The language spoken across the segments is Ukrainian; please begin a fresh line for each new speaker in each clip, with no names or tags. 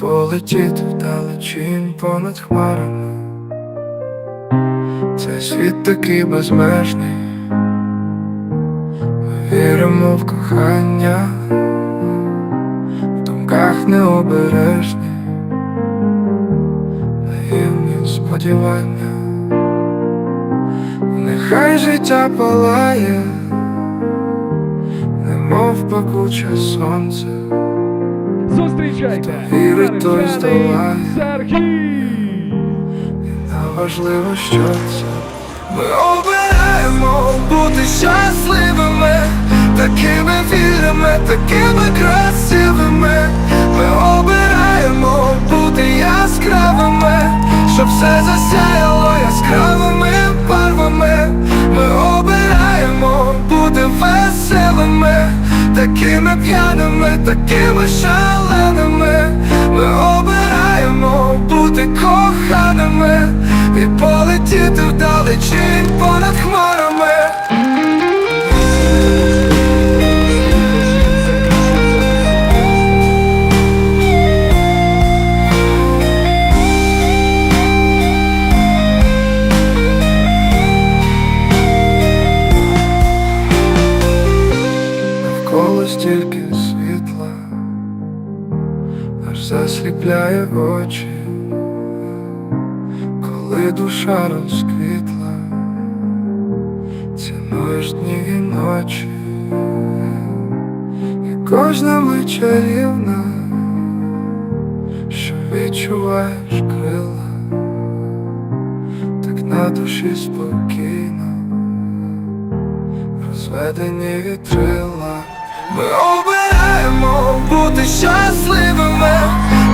полетіти вдалечінь понад хмарами. Цей світ такий безмежний, ми віримо в кохання, в думках необережні, наївні сподівання, нехай життя палає, немов пекуче сонце.
Зустрічайте!
Той здолає.
Сергій!
Важливо, що це Ми обираємо бути щасливими, такими вільними, такими красивими. Ми обираємо бути яскравими, щоб все засяяло яскравими барвами. Ми обираємо бути веселими, такими п'яними, такими шаленими. Стільки світла, аж засліпляє очі, коли душа розквітла, цінуєш дні і ночі, і кожна мить чарівна, що відчуваєш крила, так на душі спокійно розведені вітрила. Ми обираємо бути щасливими,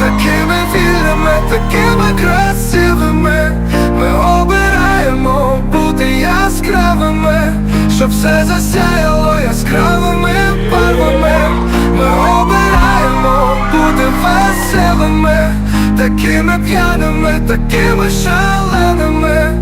такими вільними, такими красивими. Ми обираємо бути яскравими, щоб все засяяло яскравими барвами. Ми обираємо бути веселими, такими п'яними, такими шаленими.